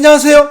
안녕하세요.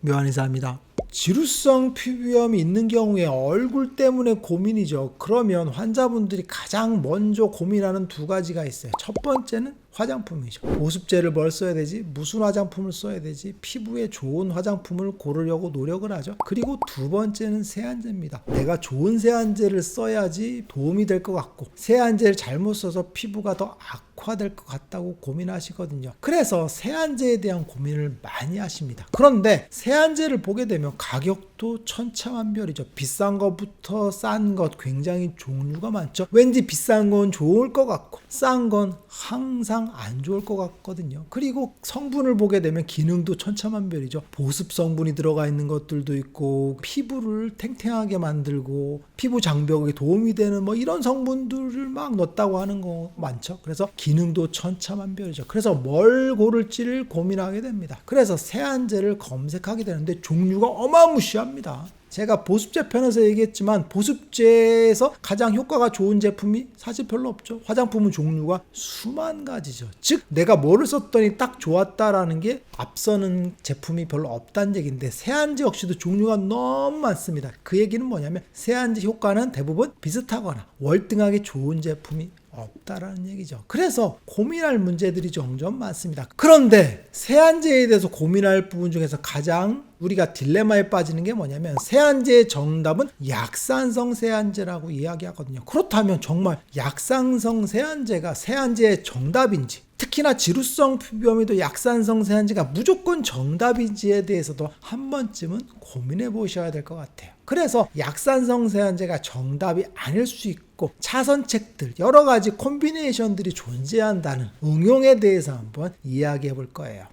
묘한의사입니다. 지루성 피부염이 있는 경우에 얼굴 때문에 고민이죠. 그러면 환자분들이 가장 먼저 고민하는 두 가지가 있어요. 첫 번째는 화장품이죠. 보습제를 뭘 써야 되지? 무슨 화장품을 써야 되지? 피부에 좋은 화장품을 고르려고 노력을 하죠. 그리고 두 번째는 세안제입니다. 내가 좋은 세안제를 써야지 도움이 될 것 같고 세안제를 잘못 써서 피부가 더 악화될 것 같다고 고민하시거든요. 그래서 세안제에 대한 고민을 많이 하십니다. 그런데 세안제를 보게 되면 가격도 천차만별이죠. 비싼 것부터 싼 것 굉장히 종류가 많죠. 왠지 비싼 건 좋을 것 같고 싼 건 항상 안 좋을 것 같거든요. 그리고 성분을 보게 되면 기능도 천차만별이죠. 보습 성분이 들어가 있는 것들도 있고 피부를 탱탱하게 만들고 피부 장벽에 도움이 되는 뭐 이런 성분들을 막 넣었다고 하는 거 많죠. 그래서 기능도 천차만별이죠. 그래서 뭘 고를지를 고민하게 됩니다. 그래서 세안제를 검색하게 되는데 종류가 어마무시합니다. 제가 보습제 편에서 얘기했지만 보습제에서 가장 효과가 좋은 제품이 사실 별로 없죠. 화장품은 종류가 수만 가지죠. 즉 내가 뭐를 썼더니 딱 좋았다라는 게 앞서는 제품이 별로 없다는 얘기인데 세안제 역시도 종류가 너무 많습니다. 그 얘기는 뭐냐면 세안제 효과는 대부분 비슷하거나 월등하게 좋은 제품이 없다라는 얘기죠. 그래서 고민할 문제들이 점점 많습니다. 그런데 세안제에 대해서 고민할 부분 중에서 가장 우리가 딜레마에 빠지는 게 뭐냐면 세안제의 정답은 약산성 세안제라고 이야기하거든요. 그렇다면 정말 약산성 세안제가 세안제의 정답인지 특히나 지루성 피부염에도 약산성 세안제가 무조건 정답인지에 대해서도 한 번쯤은 고민해 보셔야 될 것 같아요. 그래서 약산성 세안제가 정답이 아닐 수 있고 차선책들 여러 가지 콤비네이션들이 존재한다는 응용에 대해서 한번 이야기해 볼 거예요.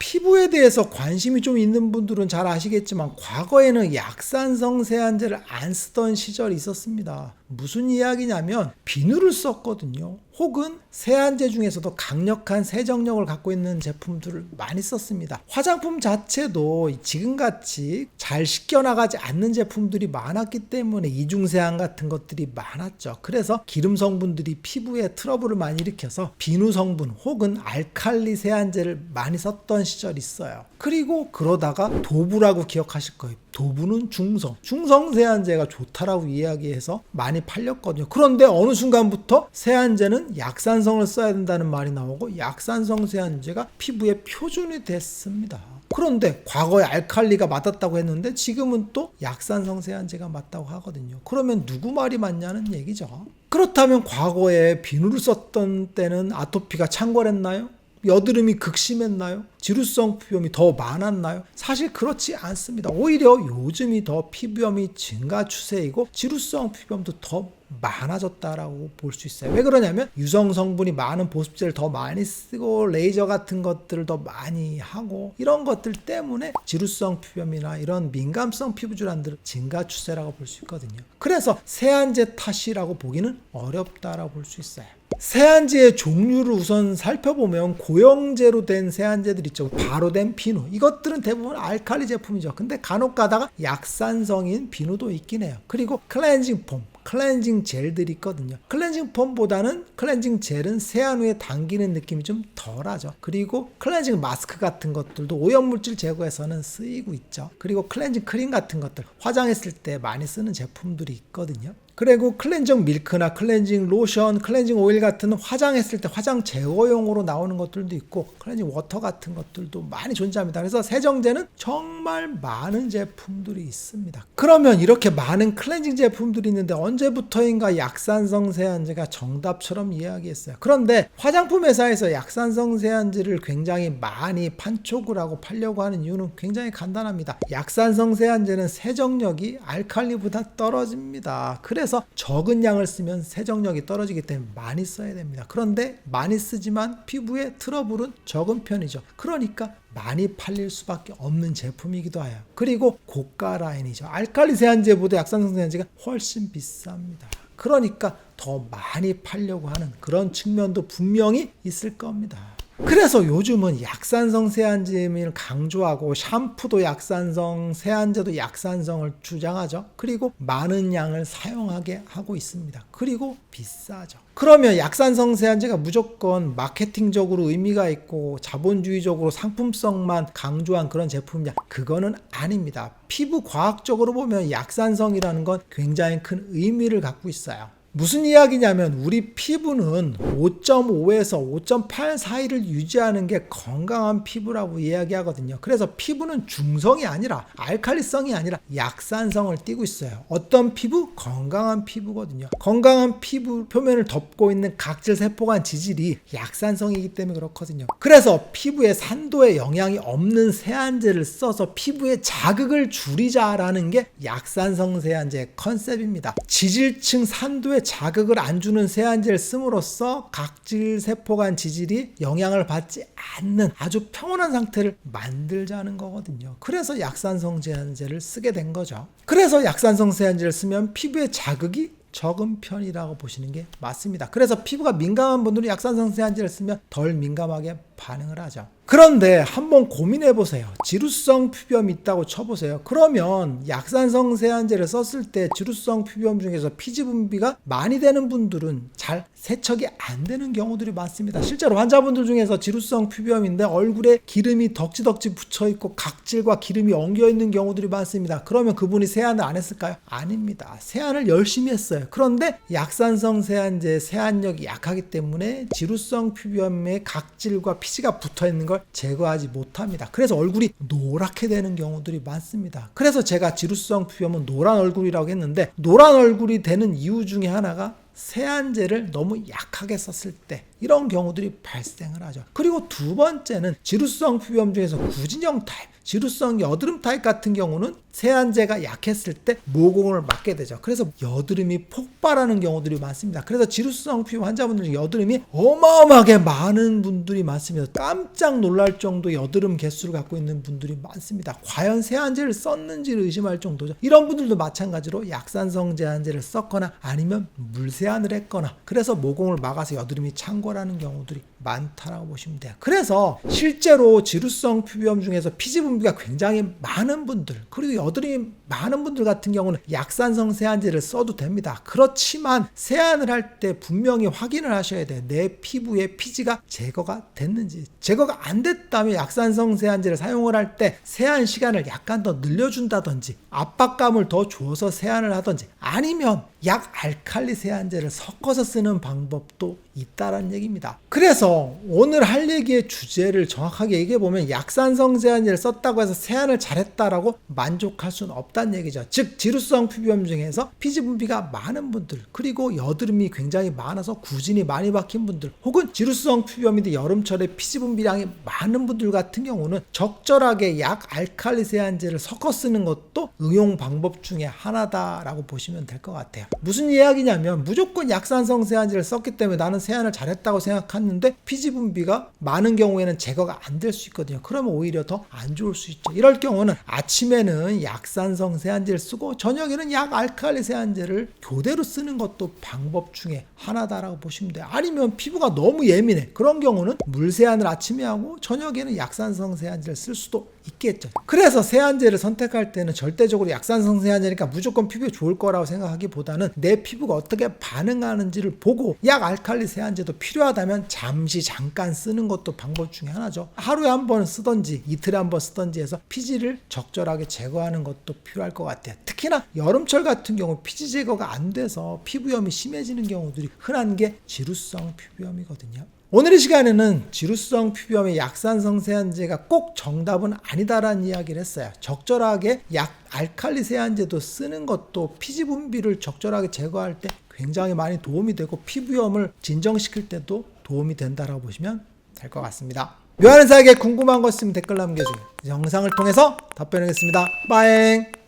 피부에 대해서 관심이 좀 있는 분들은 잘 아시겠지만 과거에는 약산성 세안제를 안 쓰던 시절이 있었습니다. 무슨 이야기냐면 비누를 썼거든요. 혹은 세안제 중에서도 강력한 세정력을 갖고 있는 제품들을 많이 썼습니다. 화장품 자체도 지금같이 잘 씻겨나가지 않는 제품들이 많았기 때문에 이중세안 같은 것들이 많았죠. 그래서 기름 성분들이 피부에 트러블을 많이 일으켜서 비누 성분 혹은 알칼리 세안제를 많이 썼던 시절이 있어요. 그리고 그러다가 도부라고 기억하실 거예요. 도부는 중성. 중성 세안제가 좋다라고 이야기해서 많이 팔렸거든요. 그런데 어느 순간부터 세안제는 약산성을 써야 된다는 말이 나오고 약산성 세안제가 피부의 표준이 됐습니다. 그런데 과거에 알칼리가 맞았다고 했는데 지금은 또 약산성 세안제가 맞다고 하거든요. 그러면 누구 말이 맞냐는 얘기죠. 그렇다면 과거에 비누를 썼던 때는 아토피가 창궐했나요? 여드름이 극심했나요? 지루성 피부염이 더 많았나요? 사실 그렇지 않습니다. 오히려 요즘이 더 피부염이 증가 추세이고 지루성 피부염도 더 많아졌다라고 볼 수 있어요. 왜 그러냐면 유성 성분이 많은 보습제를 더 많이 쓰고 레이저 같은 것들을 더 많이 하고 이런 것들 때문에 지루성 피부염이나 이런 민감성 피부 질환들 증가 추세라고 볼 수 있거든요. 그래서 세안제 탓이라고 보기는 어렵다라고 볼 수 있어요. 세안제의 종류를 우선 살펴보면 고형제로 된 세안제들 있죠. 바로 된 비누. 이것들은 대부분 알칼리 제품이죠. 근데 간혹 가다가 약산성인 비누도 있긴 해요. 그리고 클렌징 폼. 클렌징 젤들이 있거든요. 클렌징 폼보다는 클렌징 젤은 세안 후에 당기는 느낌이 좀 덜하죠. 그리고 클렌징 마스크 같은 것들도 오염물질 제거에서는 쓰이고 있죠. 그리고 클렌징 크림 같은 것들 화장했을 때 많이 쓰는 제품들이 있거든요. 그리고 클렌징 밀크나 클렌징 로션, 클렌징 오일 같은 화장했을 때 화장 제거용으로 나오는 것들도 있고 클렌징 워터 같은 것들도 많이 존재합니다. 그래서 세정제는 정말 많은 제품들이 있습니다. 그러면 이렇게 많은 클렌징 제품들이 있는데 언제부터인가 약산성 세안제가 정답처럼 이야기했어요. 그런데 화장품 회사에서 약산성 세안제를 굉장히 많이 판촉을 하고 팔려고 하는 이유는 굉장히 간단합니다. 약산성 세안제는 세정력이 알칼리보다 떨어집니다. 그래 서 적은 양을 쓰면 세정력이 떨어지기 때문에 많이 써야 됩니다. 그런데 많이 쓰지만 피부에 트러블은 적은 편이죠. 그러니까 많이 팔릴 수밖에 없는 제품이기도 해요. 그리고 고가 라인이죠. 알칼리 세안제보다 약산성 세안제가 훨씬 비쌉니다. 그러니까 더 많이 팔려고 하는 그런 측면도 분명히 있을 겁니다. 그래서 요즘은 약산성 세안제를 강조하고 샴푸도 약산성, 세안제도 약산성을 주장하죠. 그리고 많은 양을 사용하게 하고 있습니다. 그리고 비싸죠. 그러면 약산성 세안제가 무조건 마케팅적으로 의미가 있고 자본주의적으로 상품성만 강조한 그런 제품이냐? 그거는 아닙니다. 피부 과학적으로 보면 약산성이라는 건 굉장히 큰 의미를 갖고 있어요. 무슨 이야기냐면 우리 피부는 5.5에서 5.8 사이를 유지하는 게 건강한 피부라고 이야기하거든요. 그래서 피부는 중성이 아니라 알칼리성이 아니라 약산성을 띠고 있어요. 어떤 피부? 건강한 피부거든요. 건강한 피부 표면을 덮고 있는 각질 세포간 지질이 약산성이기 때문에 그렇거든요. 그래서 피부에 산도에 영향이 없는 세안제를 써서 피부에 자극을 줄이자라는 게 약산성 세안제의 컨셉입니다. 지질층 산도에 자극을 안 주는 세안제를 씀으로써 각질 세포 간 지질이 영향을 받지 않는 아주 평온한 상태를 만들자는 거거든요. 그래서 약산성 세안제를 쓰게 된 거죠. 그래서 약산성 세안제를 쓰면 피부에 자극이 적은 편이라고 보시는 게 맞습니다. 그래서 피부가 민감한 분들은 약산성 세안제를 쓰면 덜 민감하게 반응을 하죠. 그런데 한번 고민해 보세요. 지루성 피부염이 있다고 쳐보세요. 그러면 약산성 세안제를 썼을 때 지루성 피부염 중에서 피지 분비가 많이 되는 분들은 잘 세척이 안 되는 경우들이 많습니다. 실제로 환자분들 중에서 지루성 피부염인데 얼굴에 기름이 덕지덕지 붙어 있고 각질과 기름이 엉겨 있는 경우들이 많습니다. 그러면 그분이 세안을 안 했을까요? 아닙니다. 세안을 열심히 했어요. 그런데 약산성 세안제 세안력이 약하기 때문에 지루성 피부염의 각질과 피지 가 붙어 있는 걸 제거하지 못합니다. 그래서 얼굴이 노랗게 되는 경우들이 많습니다. 그래서 제가 지루성 피부염은 노란 얼굴이라고 했는데 노란 얼굴이 되는 이유 중에 하나가 세안제를 너무 약하게 썼을 때 이런 경우들이 발생을 하죠. 그리고 두 번째는 지루성 피부염 중에서 구진형 타입, 지루성 여드름 타입 같은 경우는 세안제가 약했을 때 모공을 맞게 되죠. 그래서 여드름이 폭발하는 경우들이 많습니다. 그래서 지루성 피부 환자분들 중 여드름이 어마어마하게 많은 분들이 많습니다. 깜짝 놀랄 정도 여드름 개수를 갖고 있는 분들이 많습니다. 과연 세안제를 썼는지를 의심할 정도죠. 이런 분들도 마찬가지로 약산성 제한제를 썼거나 아니면 물세 안을 했거나 그래서 모공을 막아서 여드름이 창궐하는 경우들이 많다라고 보시면 돼요. 그래서 실제로 지루성 피부염 중에서 피지 분비가 굉장히 많은 분들 그리고 여드름이 많은 분들 같은 경우는 약산성 세안제를 써도 됩니다. 그렇지만 세안을 할 때 분명히 확인을 하셔야 돼요. 내 피부에 피지가 제거가 됐는지 제거가 안 됐다면 약산성 세안제를 사용을 할 때 세안 시간을 약간 더 늘려준다든지 압박감을 더 줘서 세안을 하든지 아니면 약 알칼리 세안제를 섞어서 쓰는 방법도 있다라는 얘기입니다. 그래서 오늘 할 얘기의 주제를 정확하게 얘기해 보면 약산성 세안제를 썼다고 해서 세안을 잘했다라고 만족할 수는 없다는 얘기죠. 즉 지루성 피부염 중에서 피지 분비가 많은 분들 그리고 여드름이 굉장히 많아서 구진이 많이 박힌 분들 혹은 지루성 피부염인데 여름철에 피지 분비량이 많은 분들 같은 경우는 적절하게 약 알칼리 세안제를 섞어 쓰는 것도 응용 방법 중에 하나다라고 보시면 될 것 같아요. 무슨 이야기냐면 무조건 약산성 세안제를 썼기 때문에 나는 세안을 잘했다고 생각하는데 피지 분비가 많은 경우에는 제거가 안 될 수 있거든요. 그러면 오히려 더 안 좋을 수 있죠. 이럴 경우는 아침에는 약산성 세안제를 쓰고 저녁에는 약 알칼리 세안제를 교대로 쓰는 것도 방법 중에 하나다라고 보시면 돼요. 아니면 피부가 너무 예민해. 그런 경우는 물 세안을 아침에 하고 저녁에는 약산성 세안제를 쓸 수도 있겠죠. 그래서 세안제를 선택할 때는 절대적으로 약산성 세안제니까 무조건 피부에 좋을 거라고 생각하기보다는 내 피부가 어떻게 반응하는지를 보고 약 알칼리 세안제도 필요하다면 잠시 잠깐 쓰는 것도 방법 중에 하나죠. 하루에 한 번 쓰던지 이틀에 한 번 쓰던지 해서 피지를 적절하게 제거하는 것도 필요할 것 같아요. 특히나 여름철 같은 경우 피지 제거가 안 돼서 피부염이 심해지는 경우들이 흔한 게 지루성 피부염이거든요. 오늘 이 시간에는 지루성 피부염의 약산성 세안제가 꼭 정답은 아니다라는 이야기를 했어요. 적절하게 약 알칼리 세안제도 쓰는 것도 피지 분비를 적절하게 제거할 때 굉장히 많이 도움이 되고 피부염을 진정시킬 때도 도움이 된다라고 보시면 될 것 같습니다. 묘한의사에게 궁금한 거 있으면 댓글 남겨주세요. 영상을 통해서 답변하겠습니다. 빠잉!